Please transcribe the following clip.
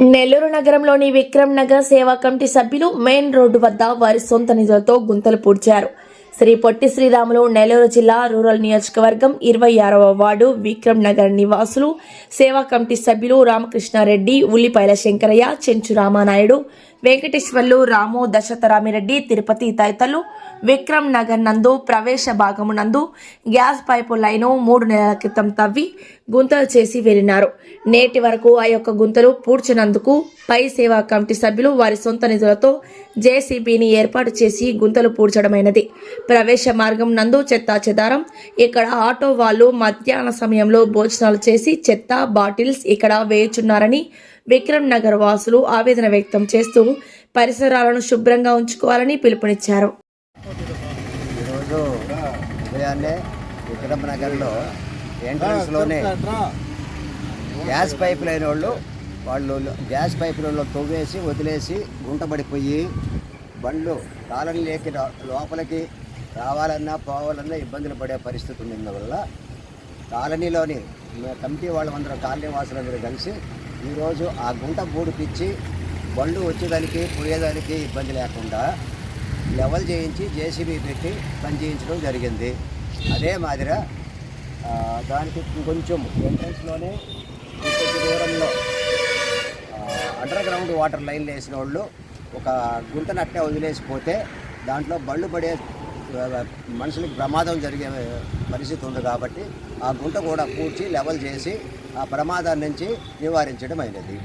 నెల్లూరు నగరంలోని విక్రమ్ నగర్ సేవా కమిటీ సభ్యులు మెయిన్ రోడ్డు వద్ద వారి సొంత నిధులతో గుంతలు పూడ్చారు. శ్రీ పొట్టి శ్రీరాములు నెల్లూరు జిల్లా రూరల్ నియోజకవర్గం ఇరవై ఆరవ వార్డు విక్రమ్ నగర్ నివాసులు సేవా కమిటీ సభ్యులు రామకృష్ణారెడ్డి ఉల్లిపాయల శంకరయ్య చెంచు రామానాయుడు వెంకటేశ్వర్లు రాము దశతరామిరెడ్డి తిరుపతి తదితరులు విక్రమ్ నగర్ నందు ప్రవేశ భాగము నందు గ్యాస్ పైపు లైను మూడు నెలల క్రితం తవ్వి గుంతలు చేసి వెళ్ళినారు. నేటి వరకు ఆ యొక్క గుంతలు పూడ్చినందుకు పై సేవా కమిటీ సభ్యులు వారి సొంత నిధులతో జేసీబీని ఏర్పాటు చేసి గుంతలు పూడ్చడమైనది. ప్రవేశ మార్గం నందు చెత్త చెదారం. ఇక్కడ ఆటో వాళ్ళు మధ్యాహ్న సమయంలో భోజనాలు చేసి చెత్త బాటిల్స్ ఇక్కడ వేయుచున్నారని విక్రమ్ నగర్ వాసులు ఆవేదన వ్యక్తం చేస్తూ పరిసరాలను శుభ్రంగా ఉంచుకోవాలని పిలుపునిచ్చారు. ఈరోజు ఉదయాన్నే విక్రమ్ నగర్లో ఎంట్రన్స్లోనే గ్యాస్ పైప్ లేని వాళ్ళు వాళ్ళు గ్యాస్ పైపులలో తవ్వేసి వదిలేసి గుంటబడిపోయి బండ్లు కాలం లేక లోపలికి రావాలన్నా పోవాలన్నా ఇబ్బందులు పడే పరిస్థితి ఉన్నందువల్ల కాలనీలోని కమిటీ వాళ్ళందరూ కాలనీ వాసులందరూ కలిసి ఈరోజు ఆ గుంట బూడిపిచ్చి బండ్లు వచ్చేదానికి పోయేదానికి ఇబ్బంది లేకుండా లెవెల్ చేయించి జేసీబీ పెట్టి పని చేయించడం జరిగింది. అదే మాదిర దానికి కొంచెం ఎంట్రన్స్లోనే కొంచెం దూరంలో అండర్ గ్రౌండ్ వాటర్ లైన్లు వేసిన వాళ్ళు ఒక గుంటనట్టే వదిలేసిపోతే దాంట్లో బళ్ళు పడే మనుషులకు ప్రమాదం జరిగే పరిస్థితి ఉంది కాబట్టి ఆ గుంట కూడా పూడ్చి లెవెల్ చేసి ఆ ప్రమాదాన్ని నుంచి నివారించడం అయినది.